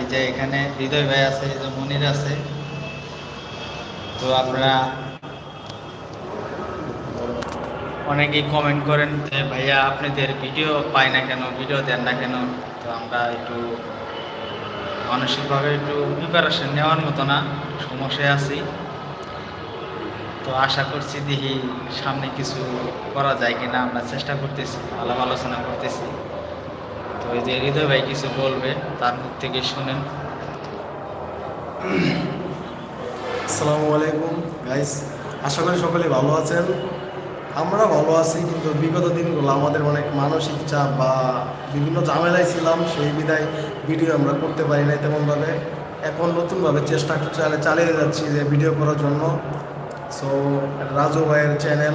এই যে এখানে হৃদয় ভাই আছে, এই যে মনির আছে। তো আপনারা অনেকেই কমেন্ট করেন যে, ভাইয়া, আপনাদের ভিডিও পাই না কেন? ভিডিও দেন না কেন? তো আমরা একটু মানসিকভাবে একটু প্রিপারেশন নেওয়ার মতো না, সমস্যায় আছি। তো আশা করছি দেখি সামনে কিছু করা যায় কিনা, আমরা চেষ্টা করতেছি, আলাপ আলোচনা করতেছি। এই যে হৃদয় ভাই কিছু বলবে, তার মুখ থেকে শুনেন। আসসালামু আলাইকুম গাইস আশা করি সকলে ভালো আছেন। আমরা ভালো আছি, কিন্তু বিগত দিনগুলো আমাদের অনেক মানসিক চাপ বা বিভিন্ন ঝামেলায় ছিলাম, সেই বিদায় ভিডিও আমরা করতে পারি না তেমনভাবে। এখন নতুনভাবে চেষ্টা চালে- চালিয়ে যাচ্ছি যে ভিডিও করার জন্য। সো রাজু ভাইয়ের চ্যানেল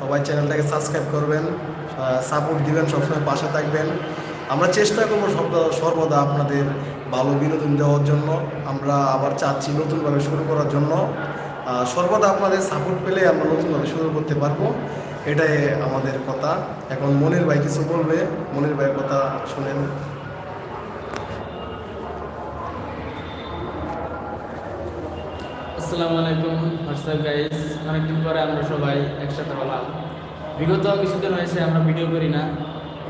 সবাই চ্যানেলটাকে সাবস্ক্রাইব করবেন সাপোর্ট দিবেন, সবসময় পাশে থাকবেন। আমরা চেষ্টা করব সর্বদা আপনাদের ভালো বিনোদন দেওয়ার জন্য। আমরা আবার চাচ্ছি নতুনভাবে শুরু করার জন্য। সর্বদা আপনাদের সাপোর্ট পেলে আমরা নতুনভাবে শুরু করতে পারব। এটাই আমাদের কথা। এখন মনির ভাই কিছু বলবে? মনির ভাইয়ের কথা শুনেন। আসসালামু আলাইকুম। হোয়াটসঅ্যাপ গাইস অনেকদিন পরে আমরা সবাই একসাথে হলাম। বিগত কিছুদিন হয়েছে, আমরা ভিডিও করি না।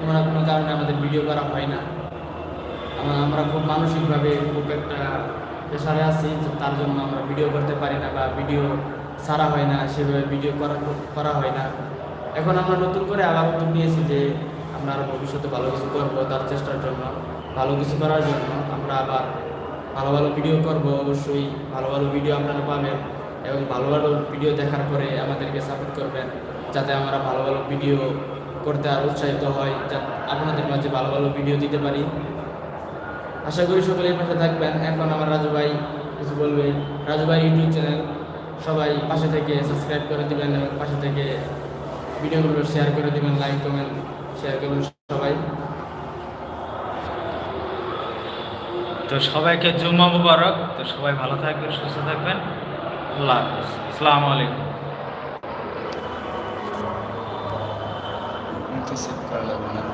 কোনো না কোনো কারণে আমাদের ভিডিও করা হয় না। আমা- আমরা খুব মানসিকভাবে খুব একটা প্রেশারে আছি তার জন্য আমরা ভিডিও করতে পারি না বা ভিডিও ছাড়া হয় না, সেভাবে ভিডিও করা করা হয় না। এখন আমরা নতুন করে আবার উদ্যোগ নিয়েছি যে আমরা আরও ভবিষ্যতে ভালো কিছু করব তার চেষ্টার জন্য। ভালো কিছু করার জন্য আমরা আবার ভালো ভালো ভিডিও করব, অবশ্যই ভালো ভালো ভিডিও আপনারা পাবেন এবং ভালো ভালো ভিডিও দেখার পরে আমাদেরকে সাপোর্ট করবেন, যাতে আমরা ভালো ভালো ভিডিও করতে আর উৎসাহিত হয় যাতে আপনাদের মাঝে ভালো ভালো ভিডিও দিতে পারি। আশা করি সকলের পাশে থাকবেন। এখন আমার রাজু ভাই কিছু বলবে। রাজু ভাই ইউটিউব চ্যানেল, সবাই পাশে থেকে সাবস্ক্রাইব করে দিবেন এবং পাশে থেকে ভিডিওগুলো শেয়ার করে দিবেন লাইক কমেন্ট শেয়ার করবেন সবাই। তো সবাইকে জুম্মা মুবারক। তো সবাই ভালো থাকবেন, সুস্থ থাকবেন। আল্লাহ আসসালামু আলাইকুম। তো সেভ করা লাগবে না